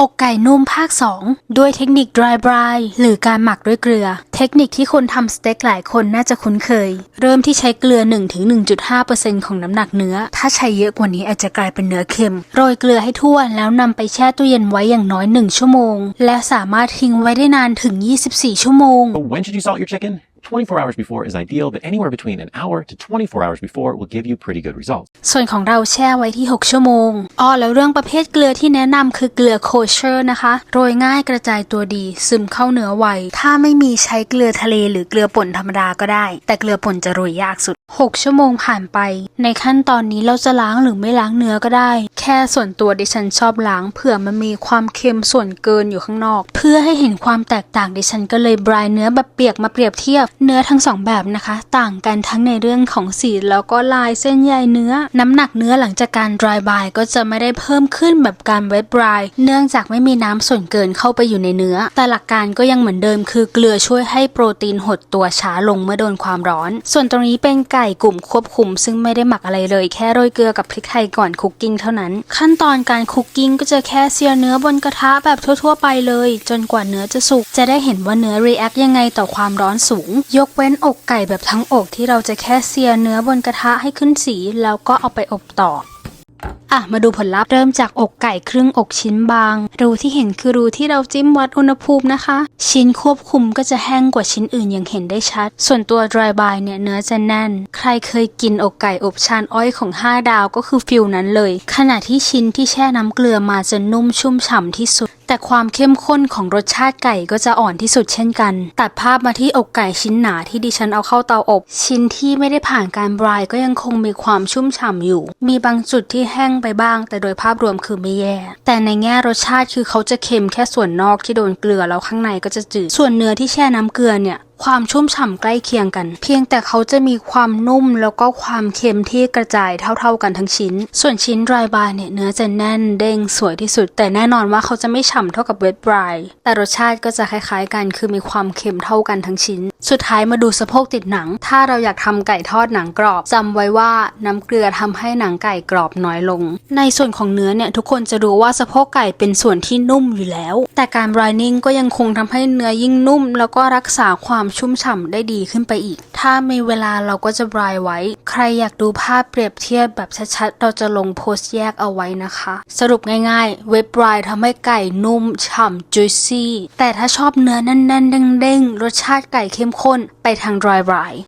อกไก่นุ่มภาค 2 ด้วยเทคนิค dry brine หรือการหมักด้วยเกลือ เทคนิคที่คนทำสเต็กหลายคนน่าจะคุ้นเคย เริ่มที่ใช้เกลือ 1-1.5%ของน้ำหนักเนื้อ ถ้าใช้เยอะกว่านี้อาจจะกลายเป็นเนื้อเค็ม โรยเกลือให้ทั่วแล้วนำไปแช่ตู้เย็นไว้อย่างน้อย 1 ชั่วโมง และสามารถทิ้งไว้ได้นานถึง 24 ชั่วโมง But when should you salt your chicken? 24 hours before is ideal, but anywhere between an hour to 24 hours before will give you pretty good results. ส่วนของเราแช่ไว้ที่ 6 ชั่วโมงอ๋อแล้วเรื่องประเภทเกลือที่แนะนำคือเกลือโคเชอร์นะคะ โรยง่ายกระจายตัวดี ซึมเข้าเนื้อไว ถ้าไม่มีใช้เกลือทะเลหรือเกลือป่นธรรมดาก็ได้ แต่เกลือป่นจะโรยยากสุด 6 ชั่วโมงผ่านไป ในขั้นตอนนี้เราจะล้างหรือไม่ล้างเนื้อก็ได้ แค่ส่วนตัวดิฉันชอบล้างเผื่อมันมีความเค็มส่วนเกินอยู่ข้างนอก เพื่อให้เห็นความแตกต่างดิฉันก็เลยบรายเนื้อแบบเปียกมาเปรียบเทียบเนื้อทั้งสองแบบนะคะ ต่างกันทั้งในเรื่องของสีแล้วก็ลายเส้นใยเนื้อ น้ำหนักเนื้อหลังจากการ dry by ก็จะไม่ได้เพิ่มขึ้นแบบการ wet dry เนื่องจากไม่มีน้ำส่วนเกินเข้าไปอยู่ในเนื้อ แต่หลักการก็ยังเหมือนเดิมคือเกลือช่วยให้โปรตีนหดตัวช้าลงเมื่อโดนความร้อน ส่วนตรงนี้เป็นไก่กลุ่มควบคุม ซึ่งไม่ได้หมักอะไรเลย แค่โรยเกลือกับพริกไทยก่อนคุกกิ้งเท่านั้น ขั้นตอนการคุกกิ้งก็จะแค่เสียเนื้อบนกระทะแบบทั่ว ๆ ไปเลย จนกว่าเนื้อจะสุกจะได้เห็นว่าเนื้อ react ยังไงต่อความร้อนสูงยกเว้นอกไก่แบบทั้งอกที่เราจะแค่เสียเนื้อบนกระทะให้ขึ้นสี แล้วก็เอาไปอบต่ออะมาดูผลลัพธ์เริ่มจากอกไก่ครึ่งอกชิ้นบาง รูที่เห็นคือรูที่เราจิ้มวัดอุณหภูมินะคะ ชิ้นควบคุมก็จะแห้งกว่าชิ้นอื่นอย่างเห็นได้ชัด ส่วนตัว dry by เนี่ยเนื้อจะแน่น ใครเคยกินอกไก่อบชานอ้อยของ 5 ดาวก็คือฟิลนั้นเลย ขณะที่ชิ้นที่แช่น้ำเกลือมาจะนุ่มชุ่มฉ่ำที่สุด แต่ความเข้มข้นของรสชาติไก่ก็จะอ่อนที่สุดเช่นกัน ตัดภาพมาที่อกไก่ชิ้นหนาที่ดิฉันเอาเข้าเตาอบ ชิ้นที่ไม่ได้ผ่านการบรายก็ยังคงมีความชุ่มฉ่ำอยู่ มีบางจุดที่แห้งไปบ้าง แต่โดยภาพรวมคือไม่แย่ แต่ในแง่รสชาติคือเขาจะเค็มแค่ส่วนนอกที่โดนเกลือแล้วข้างในก็จะจืด ส่วนเนื้อที่แช่น้ำเกลือเนี่ยความชุ่มฉ่ำใกล้เคียงกัน เพียงแต่เขาจะมีความนุ่มแล้วก็ความเค็มที่กระจายเท่า ๆกันทั้งชิ้น ส่วนชิ้นไรบาร์เนี่ยเนื้อจะแน่นเด้งสวยที่สุด แต่แน่นอนว่าเขาจะไม่ฉ่ำเท่ากับ wet dry แต่รสชาติก็จะคล้ายๆกัน คือมีความเค็มเท่ากันทั้งชิ้น สุดท้ายมาดูสะโพกติดหนัง ถ้าเราอยากทำไก่ทอดหนังกรอบจำไว้ว่าน้ำเกลือทำให้หนังไก่กรอบน้อยลง ในส่วนของเนื้อเนี่ยทุกคนจะรู้ว่าสะโพกไก่เป็นส่วนที่นุ่มอยู่แล้ว แต่การ brining ก็ยังคงทำให้เนื้อยิ่งนุ่ม แล้วก็รักษาความชุ่มฉ่ำได้ดีขึ้นไปอีก ถ้ามีเวลาเราก็จะบรายไว้ ใครอยากดูภาพเปรียบเทียบแบบชัดๆเราจะลงโพสต์แยกเอาไว้นะคะ สรุปง่ายๆ เว็บบรายทำให้ไก่นุ่มฉ่ำ juicy แต่ถ้าชอบเนื้อแน่นๆเด้งๆรสชาติไก่เข้มข้นคนไปทาง dry rye